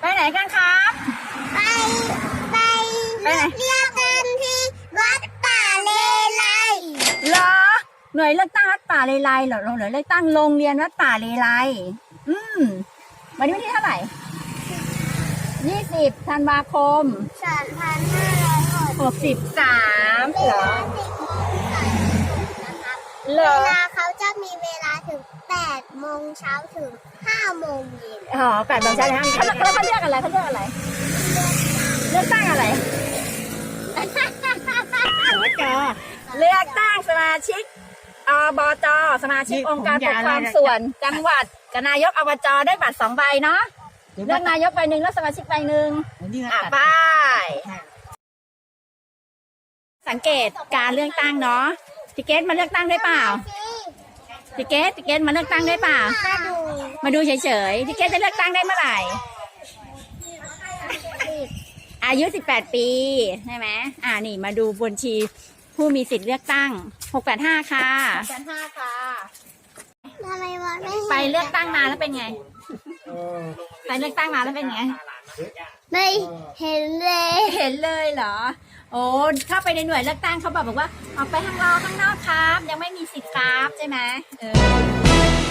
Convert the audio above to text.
ไปไหนกันครับ ไปไปเรียกกันที่วัดป่าเลไลเหรอหน่วยเลือกตั้งวัดป่าเลไลเหรอหน่วยเลือกตั้งโรงเรียนวัดป่าเลไลอืมวันนี้วันที่เท่าไหร่ยี่สิบธันวาคมสองพันห้าร้อยหกสิบสามเหรอเหรอ จะมีเวลาถึงแปดโมงเช้าถึงห้าโมงเย็นอ๋อแปดโมงเช้าถึงห้าโมงเย็นแล้วเขาเลือกอะไรเขาเลือกอะไรเลือกตั้งอะไรสจเลือกตั้งสมาชิกอบจสมาชิกองค์การปกครองส่วนจังหวัดกับนายกอบจได้บัตรสองใบเนาะเลือกนายกใบหนึ่งแล้วสมาชิกใบหนึ่งอะไปสังเกตการเลือกตั้งเนาะติเกตมาเลือกตั้งได้เปล่า ติเกตติเกตมาเลือกตั้งได้เปล่ามาดูมาดูเฉยๆติเกตจะเลือกตั้งได้เมื่อไหร่ อายุ 18 ปีใช่ไหมอ่านี่มาดูบัญชีผู้มีสิทธิ์เลือกตั้ง 685 ค่ะกันห้าค่ะทำไมวันไม่ไปเห็นเลือกตั้งมาแล้วเป็นไง ไปเลือกตั้งมาแล้วเป็นไง ไม่เห็นเลย เห็นเลยเหรอ โอ้เข้าไปในหน่วยเลือกตั้งเขาบอกบอกว่าออกไปข้างนอกข้างนอกครับ ยังไม่มีสิทธิ์ครับใช่ไหมเออ